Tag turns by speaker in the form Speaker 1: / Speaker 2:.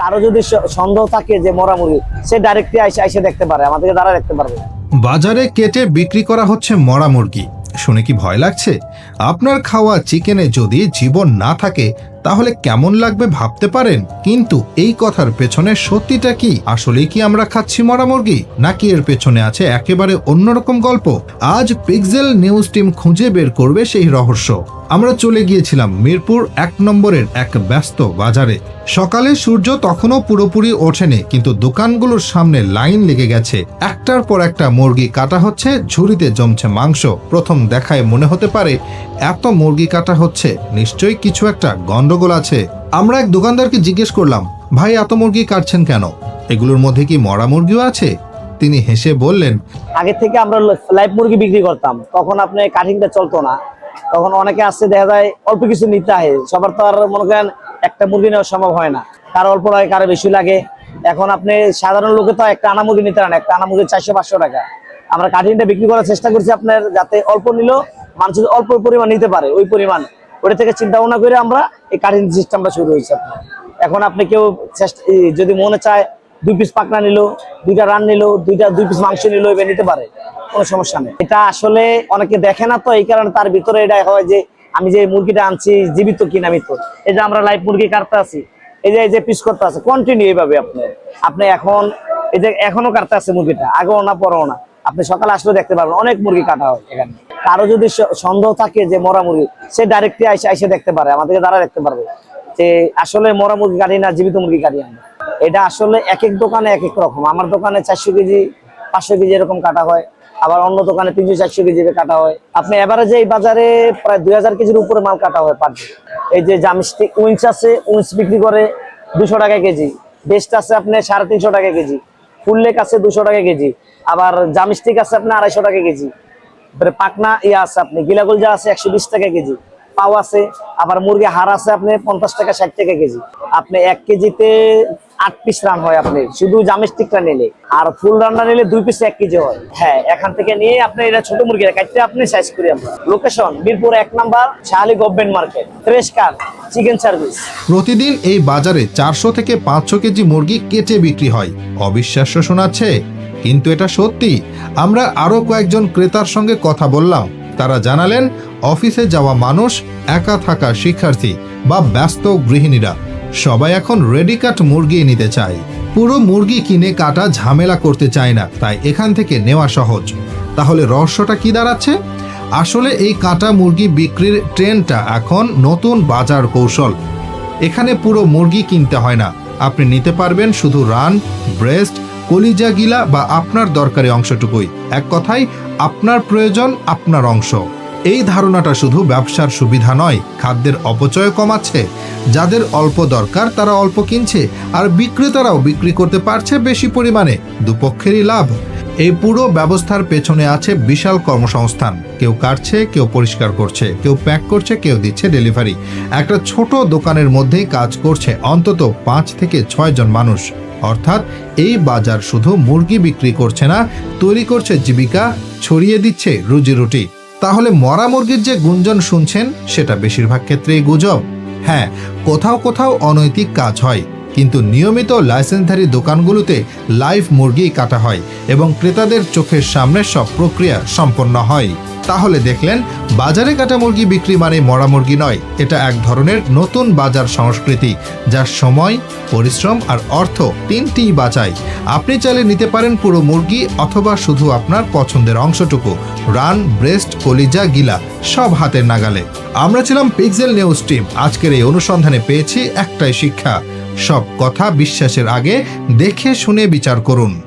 Speaker 1: কারও যদি সন্দেহ থাকে যে মরা মুরগি, সে ডাইরেক্টলি আইসে আইসে দেখতে পারে, আমাদেরকে দ্বারা দেখতে পারবে।
Speaker 2: বাজারে কেটে বিক্রি করা হচ্ছে মরা মুরগি। শুনে কি ভয় লাগছে? আপনার খাওয়া চিকেনে যদি জীবন না থাকে তাহলে কেমন লাগবে ভাবতে পারেন? কিন্তু এই কথার পেছনে সত্যিটা কি? আসলে কি আমরা খাচ্ছি মরা মুরগি? নাকি এর পেছনে আছে একেবারে অন্যরকম গল্প? আজ পিক্সেল নিউজ টিম খুঁজে বের করবে সেই রহস্য। আমরা চলে গিয়েছিলাম মিরপুর এক নম্বরের এক ব্যস্ত বাজারে। সকালে সূর্য তখনও পুরোপুরি ওঠেনি, কিন্তু দোকানগুলোর সামনে লাইন লেগে গেছে। একটার পর একটা মুরগি কাটা হচ্ছে, ঝুড়িতে জমছে মাংস। প্রথম দেখায় মনে হতে পারে, এত মুরগি কাটা হচ্ছে, নিশ্চয়ই কিছু একটা গন্ডগোল আছে। আমরা এক দোকানদারকে জিজ্ঞেস করলাম, ভাই, এত মুরগি কাটছেন কেন? এগুলোর মধ্যে কি মরা মুরগিও আছে? তিনি হেসে বললেন,
Speaker 1: আগে থেকে আমরা লাইভ মুরগি বিক্রি করতাম। তখন আপনি কাটিংটা চলতো না। তখন অনেকে আসছে, দেখা যায় অল্প কিছু নিতে হয় সবার তো আর মনে করেন একটা মুরগি নেওয়া সম্ভব হয় না। কার অল্প লাগে কারও বেশি লাগে। এখন আপনি সাধারণ লোকে তো একটা আনা মুরগি নিতে পারেন একটা আনা মুরগি চারশো, পাঁচশো টাকা। আমরা কাটিংটা বিক্রি করার চেষ্টা করছি আপনার যাতে অল্প নিলেও মানুষ অল্প পরিমাণ নিতে পারে, ওই পরিমাণ। ওটা থেকে চিন্তা ভাবনা করে আমরা এই কাটিং সিস্টেমটা শুরু হয়েছে। এখন আপনি কেউ যদি মনে চায় দুই পিস পাকনা নিল, দুইটা রান নিল, দুইটা দুই পিস মাংস নিল, এবার নিতে পারে, কোনো সমস্যা নেই। এটা আসলে অনেকে দেখে না তো, এই কারণে তার ভিতরে এটা হয় যে আমি যে মুরগিটা আনছি, জীবিত কিনা মৃত এই যে আমরা লাইভ মুরগি কাটতে আছি। এই যে এই যে পিস করতে আছে কন্টিনিউ এইভাবে আপনি আপনি এখন এই যে এখনও কাটতে আছে মুরগিটা, আগেও না, পরেও না। আপনি সকালে আসলে দেখতে পারবেন, অনেক মুরগি কাটা হয় এখানে। কারও যদি সন্দেহ থাকে যে মরা মুরগি, সে ডাইরেক্টলি আইসে এসে দেখতে পারে, আমাদেরকে দ্বারা দেখতে পারবে যে আসলে মরা মুরগি কাটি না, জীবিত মুরগি কাটি আমরা এটা আসলে এক এক দোকানে এক এক রকম। আমার দোকানে চারশো কেজি, পাঁচশো কেজি এরকম কাটা হয়। আবার অন্য দোকানে তিনশো, চারশো কেজি কাটা হয়। আপনি এভারেজে এই বাজারে প্রায় দুই হাজার কেজির উপরে মাল কাটা হয় পার এই যে জামস্টিক উইন্স আছে উইন্স বিক্রি করে দুশো টাকা কেজি। বেস্ট আছে আপনি সাড়ে তিনশো টাকা কেজি। ফুল লেক আছে দুশো টাকা কেজি, আবার জামিস্টিক আছে আপনার আড়াইশো টাকা কেজি। পাকনা ইয়া আছে আপনি, গিলাগুলজা আছে একশো বিশ টাকা কেজি। পাও আছে, আবার মুরগি হাড় আছে আপনি পঞ্চাশ টাকা ষাট টাকা কেজি। আপনি এক কেজিতে আট পিস রান হয় আপনি শুধু জামেস্টিকটা নিলে। আর ফুল রান্না নিলে দুই পিস এক কেজি হয়। হ্যাঁ এখান থেকে নিয়ে আপনি এটা ছোট মুরগি কাটতে আপনি সাইজ করি আমরা। লোকেশন বীরপুর এক number, Shahali government market fresh কার চিকেন সার্ভিস
Speaker 2: প্রতিদিন এই বাজারে চারশো থেকে পাঁচশো কেজি মুরগি কেটে বিক্রি হয়। অবিশ্বাস্য শোনাচ্ছে, কিন্তু এটা সত্যি। আমরা আরও কয়েকজন ক্রেতার সঙ্গে কথা বললাম। তারা জানালেন, অফিসে যাওয়া মানুষ একা থাকা শিক্ষার্থী বা ব্যস্ত গৃহিণীরা। সবাই এখন রেডি কাট মুরগি নিতে চায়। পুরো মুরগি কিনে কাটা ঝামেলা করতে চায় না, তাই এখান থেকে নেওয়া সহজ। তাহলে রহস্যটা কি দাঁড়াচ্ছে? আসলে এই কাটা মুরগি বিক্রির ট্রেনটা এখন নতুন বাজার কৌশল। এখানে পুরো মুরগি কিনতে হয় না। আপনি নিতে পারবেন শুধু রান, ব্রেস্ট কলিজা গিলা বা আপনার দরকারি অংশটুকুই। এক কথায়, আপনার প্রয়োজন আপনার অংশ। এই ধারণাটা শুধু ব্যবসার সুবিধা নয়, খাদ্যের অপচয় কমাচ্ছে যাদের অল্প দরকার, তারা অল্প কিনছে, আর বিক্রেতারাও বিক্রি করতে পারছে বেশি পরিমাণে। দুপক্ষেরই লাভ। এই পুরো ব্যবস্থার পেছনে আছে বিশাল কর্মসংস্থান। কেউ কাটছে, কেউ পরিষ্কার করছে, কেউ প্যাক করছে, কেউ দিচ্ছে ডেলিভারি। একটা ছোট দোকানের মধ্যেই কাজ করছে অন্তত পাঁচ থেকে ছয় জন মানুষ। অর্থাৎ এই বাজার শুধু মুরগি বিক্রি করছে না, তৈরি করছে জীবিকা, ছড়িয়ে দিচ্ছে রুজি রুটি। তাহলে মরা মুরগির যে গুঞ্জন শুনছেন, সেটা বেশিরভাগ ক্ষেত্রেই গুজব। হ্যাঁ কোথাও কোথাও অনৈতিক কাজ হয়। কিন্তু নিয়মিত লাইসেন্সধারী দোকানগুলোতে লাইভ মুরগি কাটা হয় এবং ক্রেতাদের চোখের সামনে সব প্রক্রিয়া সম্পন্ন হয়। তাহলে দেখলেন, বাজারে কাটা মুরগি বিক্রি মানে মরা মুরগি নয়। এটা এক ধরনের নতুন বাজার সংস্কৃতি যার সময়, পরিশ্রম আর অর্থ তিনটিই বাঁচায়। আপনি চাইলে নিতে পারেন পুরো মুরগি অথবা শুধু আপনার পছন্দের অংশটুকু। রান, ব্রেস্ট, কলিজা, গিলা, সব হাতের নাগালে। আমরা ছিলাম পিক্সেল নিউজ টিম। আজকের এই অনুসন্ধানে পেয়েছি একটাই শিক্ষা। সব কথা বিশ্বাসের আগে দেখে শুনে বিচার করুন।